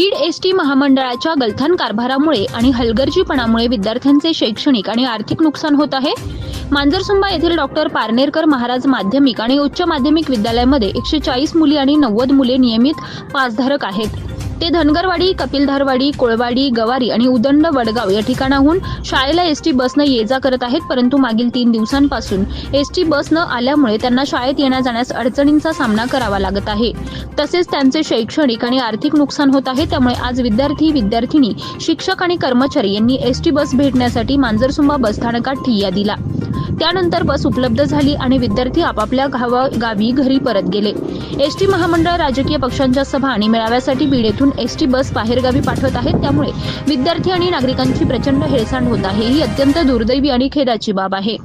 Beed S T महामंडळाच्या गलथान कारभारामुळे आणि हलगर्जीपणामुळे विद्यार्थ्यांचे शैक्षणिक आणि आर्थिक नुकसान होत आहे. मांजरसुंबा येथील डॉक्टर पारनेरकर महाराज माध्यमिक आणि उच्च माध्यमिक विद्यालयामध्ये एकशे चाळीस मुली आणि नव्वद मुले नियमित पासधारक आहेत. ते धनगरवाडी कपिलधारवाडी कोळवाडी गवारी आणि उदंड वडगाव या ठिकाणाहून शाळेला एस टी बसनं ये जा करत आहेत परंतु मागील तीन दिवसांपासून एस टी बस न आल्यामुळे त्यांना शाळेत येण्या जाण्यास अडचणींचा सामना करावा लागत आहे. तसेच त्यांचे शैक्षणिक आणि आर्थिक नुकसान होत आहे त्यामुळे आज विद्यार्थी विद्यार्थिनी शिक्षक आणि कर्मचारी यांनी एस टी बस भेटण्यासाठी मांजरसुंबा बसस्थानकात ठिय्या दिला. त्यानंतर बस उपलब्ध झाली आणि विद्यार्थी आपापल्या गावा गावी घरी परत गेले. एस टी महामंडळ राजकीय पक्षांच्या सभा आणि मेळाव्यासाठी बीड येथून एस टी बस बाहेरगावी पाठवत आहेत. त्यामुळे विद्यार्थी आणि नागरिकांची प्रचंड हेळसांड होत आहे. ही अत्यंत दुर्दैवी आणि खेदाची बाब आहे.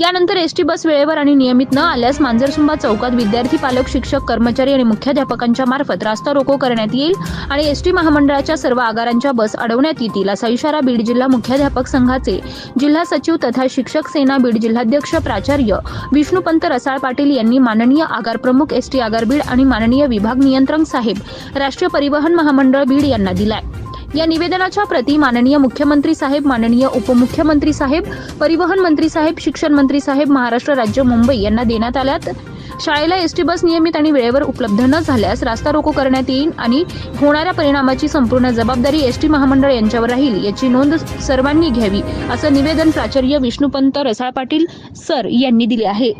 यानंतर एस टी बस वेळेवर आणि नियमित न आल्यास मांजरसुंबा चौकात विद्यार्थी पालक शिक्षक कर्मचारी आणि मुख्याध्यापकांच्या मार्फत रास्ता रोको करण्यात येईल आणि एस टी महामंडळाच्या सर्व आगारांच्या बस अडवण्यात येतील असा इशारा बीड जिल्हा मुख्याध्यापक संघाचे जिल्हा सचिव तथा शिक्षक सेना बीड जिल्हाध्यक्ष प्राचार्य विष्णुपंत रसाळ पाटील यांनी माननीय आगार प्रमुख एस टी आगार बीड आणि माननीय विभाग नियंत्रण साहेब राष्ट्रीय परिवहन महामंडळ बीड यांना दिलाय. या निवेदनाच्या प्रती माननीय मुख्यमंत्री साहेब माननीय उपमुख्यमंत्री साहेब परिवहन मंत्री साहेब शिक्षण मंत्री साहेब महाराष्ट्र राज्य मुंबई यांना देण्यात आल्यात. शाळेला एस टी बस नियमित आणि वेळेवर उपलब्ध न झाल्यास रास्ता रोको करण्यात येईल आणि होणाऱ्या परिणामाची संपूर्ण जबाबदारी एस टी महामंडळ यांच्यावर राहील याची नोंद सर्वांनी घ्यावी असं निवेदन प्राचार्य विष्णुपंत रसाळ पाटील सर यांनी दिले आहे.